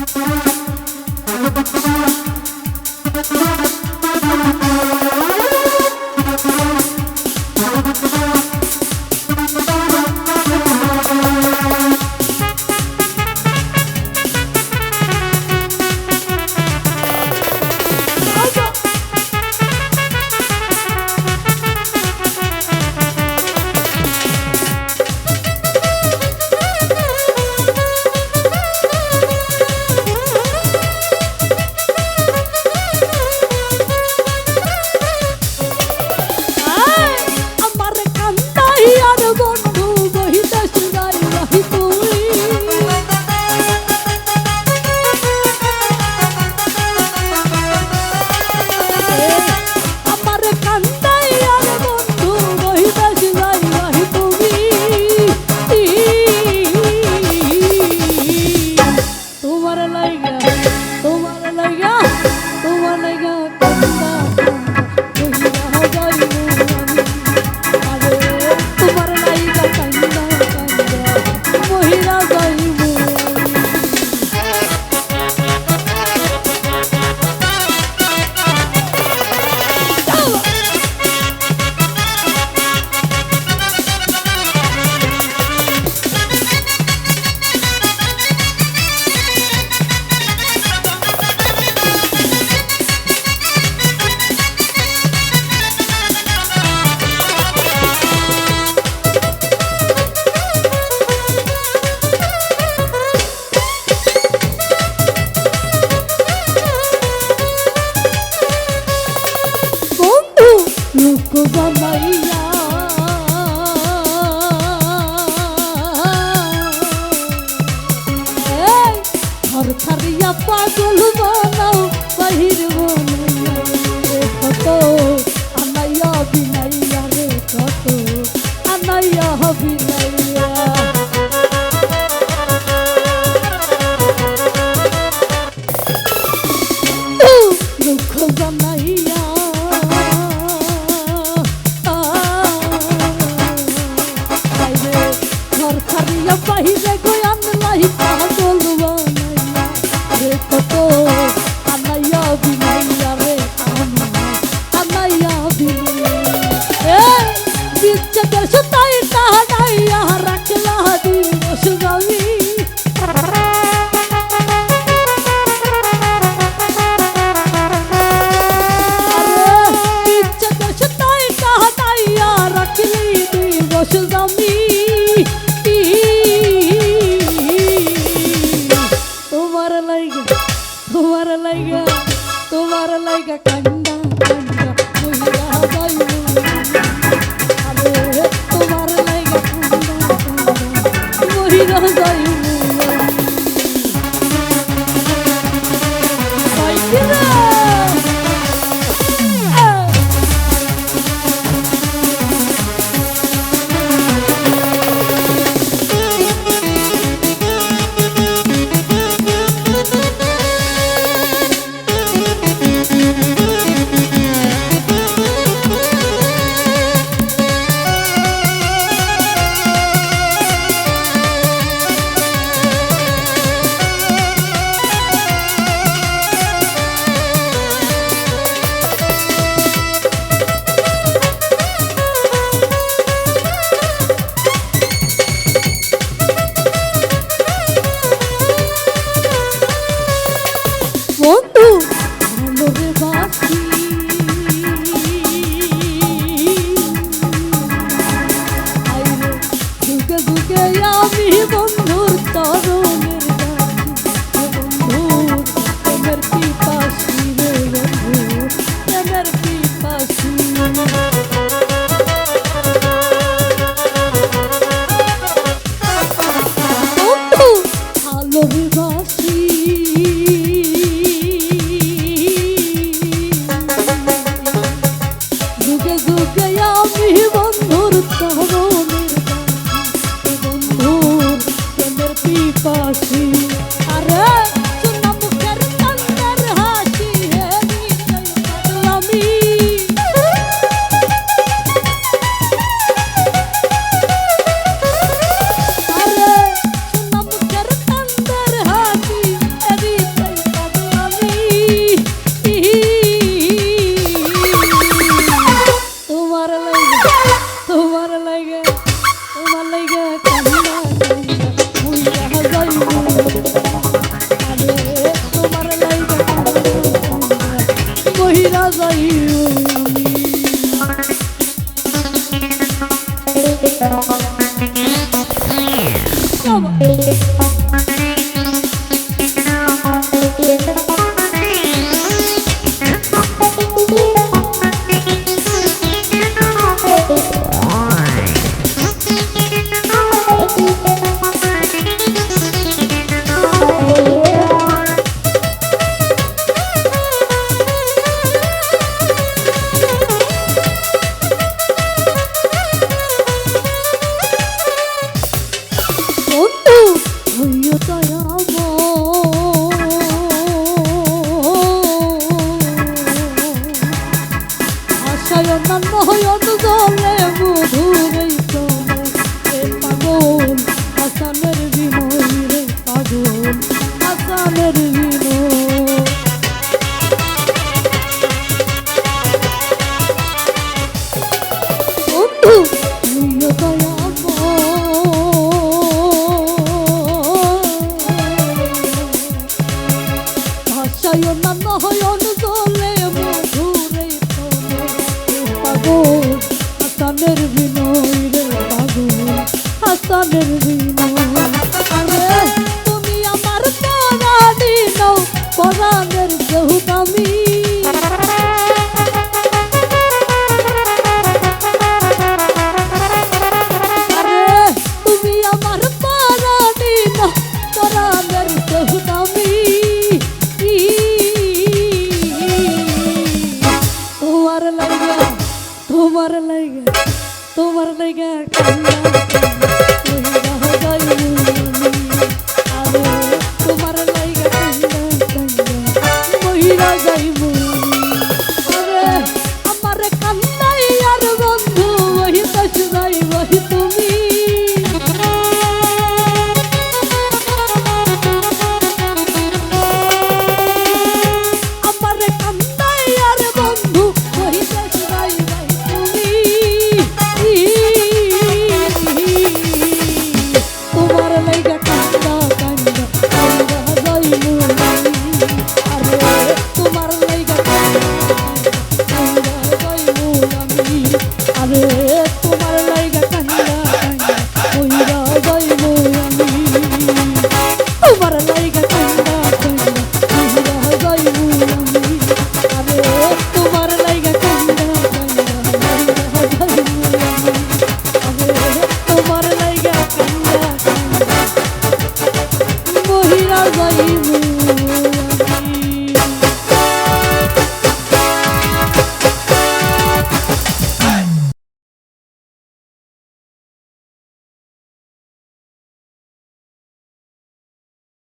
আমার লোক বানাইয়া কান্দা ফিরা যাই আমি Come on. নাম হইত জলে মধুর পাগল বিনয় রে পাগল হাসানের বিনয়। তুমি আমার পরাণী নও পরাণের কইরা যাইমু